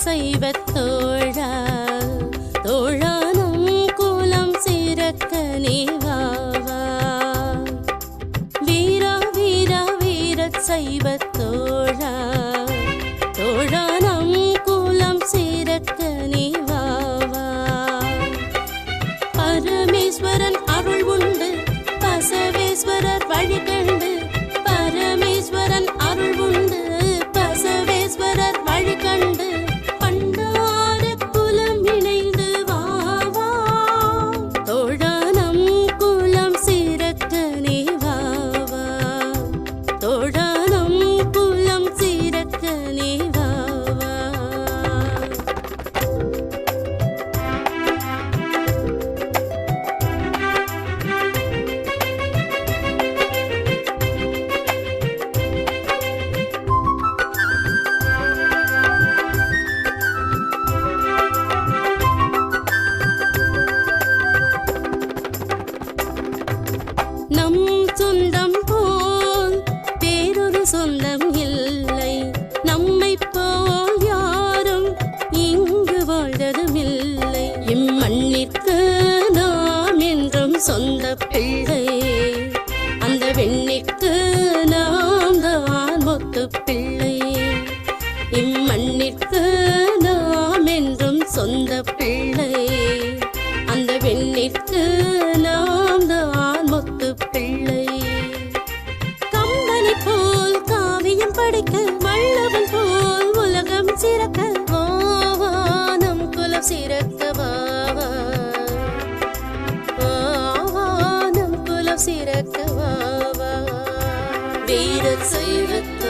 சைவ தோழானும் குலம் சிறக்க நீவாவா வீரா வீரா வீர சைவ தோழானம் குலம் சிறக்க நீவாவா பரமேஸ்வரன் அருள் உண்டு பசவேஸ்வரர் வழிகண்டு தோழானம் சொந்தம் இல்லை. நம்மை போல் யாரும் இங்கு வாழ்ந்ததும் இல்லை இம்மண்ணிற்கு நாம் என்றும் சொந்த பிள்ளை. அந்த வெண்ணிற்கு நாம் தான் மொத்து பிள்ளை. இம்மண்ணிற்கு நாம் என்றும் சொந்த பிள்ளை. save it.